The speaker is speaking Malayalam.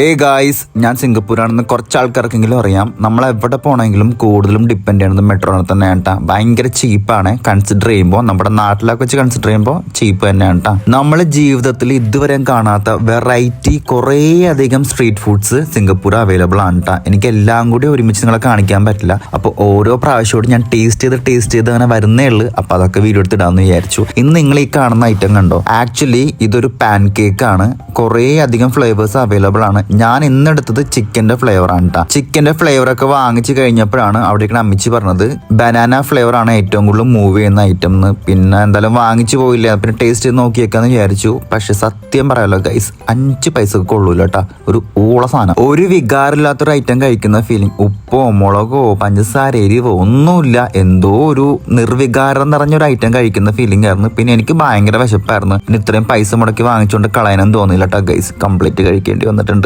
ഏ ഗായ്സ് ഞാൻ സിംഗപ്പൂരാണെന്ന് കുറച്ച് ആൾക്കാർക്കെങ്കിലും അറിയാം. നമ്മൾ എവിടെ പോകണമെങ്കിലും കൂടുതലും ഡിപ്പെൻഡ് ചെയ്യുന്നത് മെട്രോനെ തന്നെ കേട്ടാ ഭയങ്കര ചീപ്പാണ് കൺസിഡർ ചെയ്യുമ്പോൾ നമ്മുടെ നാട്ടിലൊക്കെ വെച്ച് കൺസിഡർ ചെയ്യുമ്പോൾ ചീപ്പ് തന്നെയാണ് കേട്ടാ നമ്മളെ ജീവിതത്തിൽ ഇതുവരെ കാണാത്ത വെറൈറ്റി കുറേ അധികം സ്ട്രീറ്റ് ഫുഡ്സ് സിംഗപ്പൂർ അവൈലബിൾ ആണ് കേട്ടോ എനിക്ക് എല്ലാം കൂടി ഒരുമിച്ച് നിങ്ങളെ കാണിക്കാൻ പറ്റില്ല. അപ്പോൾ ഓരോ പ്രാവശ്യവും ഞാൻ ടേസ്റ്റ് ചെയ്ത് ടേസ്റ്റ് ചെയ്ത് അങ്ങനെ വരുന്നേ ഉള്ളൂ. അപ്പോൾ അതൊക്കെ വീഡിയോ എടുത്തിടാമെന്ന് വിചാരിച്ചു. ഇന്ന് നിങ്ങൾ ഈ കാണുന്ന ഐറ്റം കണ്ടോ? ആക്ച്വലി ഇതൊരു പാൻ കേക്ക് ആണ്. കുറേ അധികം ഫ്ലേവേഴ്സ് അവൈലബിൾ ആണ്. ഞാൻ ഇന്നെടുത്തത് ചിക്കന്റെ ഫ്ലേവർ ആണ് കേട്ടോ ഫ്ലേവർ ഒക്കെ വാങ്ങിച്ചു കഴിഞ്ഞപ്പോഴാണ് അവിടേക്ക് അമ്മിച്ച് പറഞ്ഞത് ബനാന ഫ്ലേവർ ആണ് ഏറ്റവും കൂടുതൽ മൂവ് ചെയ്യുന്ന ഐറ്റം എന്ന് പിന്നെ എന്തായാലും വാങ്ങിച്ചു പോയില്ല. പിന്നെ ടേസ്റ്റ് ചെയ്ത് നോക്കിയേക്കാന്ന് വിചാരിച്ചു. പക്ഷെ സത്യം പറയാലോ ഗൈസ് അഞ്ച് പൈസക്ക് കൊള്ളൂല കേട്ടോ ഒരു ഊള സാധനം. ഒരു വികാരമില്ലാത്തൊരു ഐറ്റം കഴിക്കുന്ന ഫീലിംഗ് ഉപ്പോ മുളകോ പഞ്ചസാര എരിവോ ഒന്നുമില്ല. എന്തോ ഒരു നിർവികാരം നിറഞ്ഞൊരു ഐറ്റം കഴിക്കുന്ന ഫീലിംഗ് ആയിരുന്നു. പിന്നെ എനിക്ക് ഭയങ്കര വിശപ്പായിരുന്നു. പിന്നെ ഇത്രയും പൈസ മുടക്കി വാങ്ങിച്ചുകൊണ്ട് കളയാനും തോന്നിയില്ല കേട്ടോ ഗൈസ് കംപ്ലീറ്റ് കഴിക്കേണ്ടി വന്നിട്ടുണ്ട്.